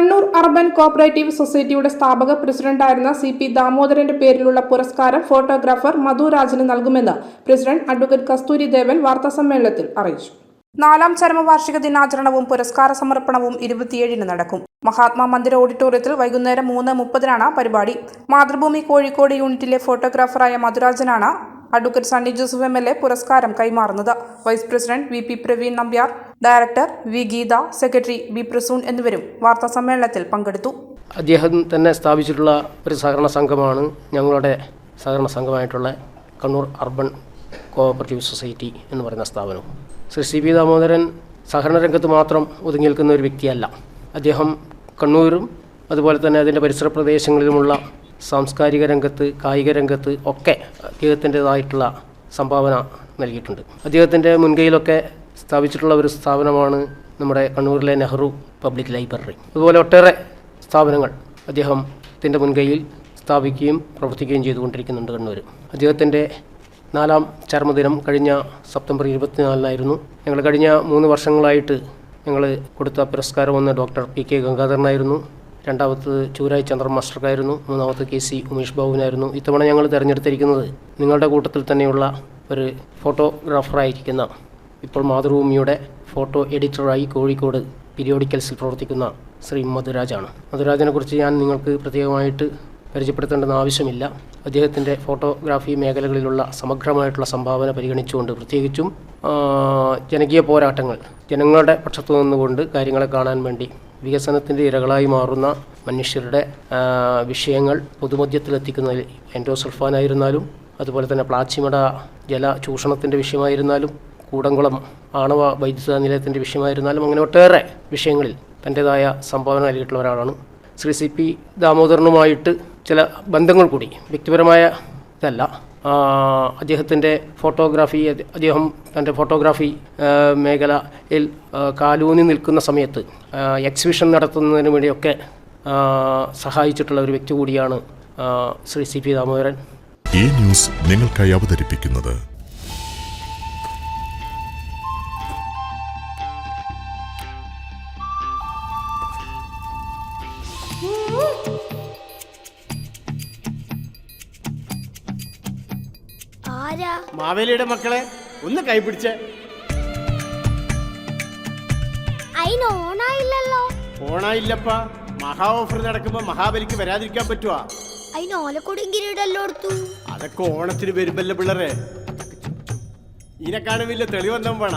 Kannur urban cooperative സൊസൈറ്റിയുടെ സ്ഥാപക പ്രസിഡന്റായിരുന്ന സി പി ദാമോദരന്റെ പേരിലുള്ള പുരസ്കാരം ഫോട്ടോഗ്രാഫർ മധുരാജിന് നൽകുമെന്ന് പ്രസിഡന്റ് അഡ്വക്കേറ്റ് കസ്തൂരി ദേവൻ വാർത്താസമ്മേളനത്തിൽ അറിയിച്ചു. നാലാം ചരമവാർഷിക ദിനാചരണവും പുരസ്കാര സമർപ്പണവും ഇരുപത്തിയേഴിന് നടക്കും. മഹാത്മാ മന്ദിര ഓഡിറ്റോറിയത്തിൽ വൈകുന്നേരം മൂന്ന് മുപ്പതിനാണ് പരിപാടി. മാതൃഭൂമി കോഴിക്കോട് യൂണിറ്റിലെ ഫോട്ടോഗ്രാഫറായ മധുരാജനാണ് advocate Sunny Joseph M L A പുരസ്കാരം കൈമാറുന്നത്. Vice president V P Praveen Nambiar director V Geetha secretary B Prasoon എന്നിവരും വാർത്താ സമ്മേളനത്തിൽ പങ്കെടുത്തു. അദ്ദേഹം തന്നെ സ്ഥാപിച്ചിട്ടുള്ള ഒരു സഹകരണ സംഘമാണ് ഞങ്ങളുടെ സഹകരണ സംഘമായിട്ടുള്ള കണ്ണൂർ അർബൻ കോഓപ്പറേറ്റീവ് സൊസൈറ്റി എന്ന് പറയുന്ന സ്ഥാപനം. ശ്രീ സി പി ദാമോദരൻ സഹകരണ രംഗത്ത് മാത്രം ഒതുങ്ങി നിൽക്കുന്ന ഒരു വ്യക്തിയല്ല. അദ്ദേഹം കണ്ണൂരും അതുപോലെ തന്നെ അതിന്റെ പരിസര പ്രദേശങ്ങളിലുമുള്ള സാംസ്കാരിക രംഗത്ത് കായിക രംഗത്ത് ഒക്കെ അദ്ദേഹത്തിന്റെതായിട്ടുള്ള സംഭാവന നൽകിയിട്ടുണ്ട്. അദ്ദേഹത്തിന്റെ മുൻകൈയിലൊക്കെ സ്ഥാപിച്ചിട്ടുള്ള ഒരു സ്ഥാപനമാണ് നമ്മുടെ കണ്ണൂരിലെ നെഹ്റു പബ്ലിക് ലൈബ്രറി. അതുപോലെ ഒട്ടേറെ സ്ഥാപനങ്ങൾ അദ്ദേഹത്തിന്റെ മുൻകൈയിൽ സ്ഥാപിക്കുകയും പ്രവർത്തിക്കുകയും ചെയ്തുകൊണ്ടിരിക്കുന്നുണ്ട് കണ്ണൂർ അദ്ദേഹത്തിന്റെ നാലാം ചർമ്മദിനം കഴിഞ്ഞ സെപ്റ്റംബർ ഇരുപത്തിനാലിനായിരുന്നു. ഞങ്ങൾ കഴിഞ്ഞ മൂന്ന് വർഷങ്ങളായിട്ട് ഞങ്ങൾ കൊടുത്ത പുരസ്കാരം വന്ന ഡോക്ടർ പി കെ ഗംഗാധരനായിരുന്നു. രണ്ടാമത്തത് ചൂരായി ചന്ദ്രൻ മാസ്റ്റർക്കായിരുന്നു. മൂന്നാമത്തെ കെ സി ഉമേഷ് ബാബുവിനായിരുന്നു. ഇത്തവണ ഞങ്ങൾ തിരഞ്ഞെടുത്തിരിക്കുന്നത് നിങ്ങളുടെ കൂട്ടത്തിൽ തന്നെയുള്ള ഒരു ഫോട്ടോഗ്രാഫറായിരിക്കുന്ന ഇപ്പോൾ മാതൃഭൂമിയുടെ ഫോട്ടോ എഡിറ്ററായി കോഴിക്കോട് പീരിയോഡിക്കൽസിൽ പ്രവർത്തിക്കുന്ന ശ്രീ മധുരാജാണ്. മധുരാജിനെ കുറിച്ച് ഞാൻ നിങ്ങൾക്ക് പ്രത്യേകമായിട്ട് പരിചയപ്പെടുത്തേണ്ടെന്ന് ആവശ്യമില്ല. അദ്ദേഹത്തിന്റെ ഫോട്ടോഗ്രാഫി മേഖലകളിലുള്ള സമഗ്രമായിട്ടുള്ള സംഭാവന പരിഗണിച്ചുകൊണ്ട് പ്രത്യേകിച്ചും ജനകീയ പോരാട്ടങ്ങൾ ജനങ്ങളുടെ പക്ഷത്തു നിന്നുകൊണ്ട് കാര്യങ്ങളെ കാണാൻ വേണ്ടി വികസനത്തിന്റെ ഇരകളായി മാറുന്ന മനുഷ്യരുടെ വിഷയങ്ങൾ പൊതുമധ്യത്തിലെത്തിക്കുന്നതിൽ എൻഡോസൾഫാനായിരുന്നാലും അതുപോലെ തന്നെ പ്ലാച്ചിമട ജല ചൂഷണത്തിന്റെ വിഷയമായിരുന്നാലും കൂടംകുളം ആണവ വൈദ്യുത നിലയത്തിന്റെ വിഷയമായിരുന്നാലും അങ്ങനെ ഒട്ടേറെ വിഷയങ്ങളിൽ തന്റേതായ സംഭാവന നൽകിയിട്ടുള്ള ഒരാളാണ് ശ്രീ സി പി ദാമോദരനുമായിട്ട് ചില ബന്ധങ്ങൾ കൂടി. വ്യക്തിപരമായ ഇതല്ല. അദ്ദേഹത്തിന്റെ ഫോട്ടോഗ്രാഫി അദ്ദേഹം തന്റെ ഫോട്ടോഗ്രാഫി ആ, കാലൂന്നി നിൽക്കുന്ന സമയത്ത് എക്സിബിഷൻ നടത്തുന്നതിന് വേണ്ടിയൊക്കെ സഹായിച്ചിട്ടുള്ള ഒരു വ്യക്തി കൂടിയാണ് ശ്രീ സി പി ദാമോദരൻ. ഈ ന്യൂസ് നിങ്ങൾക്കായി അവതരിപ്പിക്കുന്നത് ആരാ? മാവേലിയുടെ മക്കളെ ഒന്ന് കൈപിടിച്ച് അയിന് ഓണായില്ലല്ലോ. ഓണായില്ലപ്പ. മഹാ ഓഫർ നടക്കുമ്പോ മഹാബലിക്ക് വരാതിരിക്കാൻ പറ്റുവാ. അയിന് ഓലക്കൊടിയും കിരീടല്ലോ എടുത്തു അതൊക്കെ ഓണത്തിന് വരുമ്പല്ലേ പിള്ളേരെ. ഇതിനെക്കാളും വലിയ തെളിവന്തം വേണ.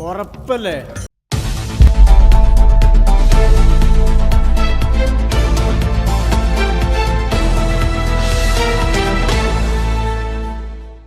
ഉറപ്പല്ലേ?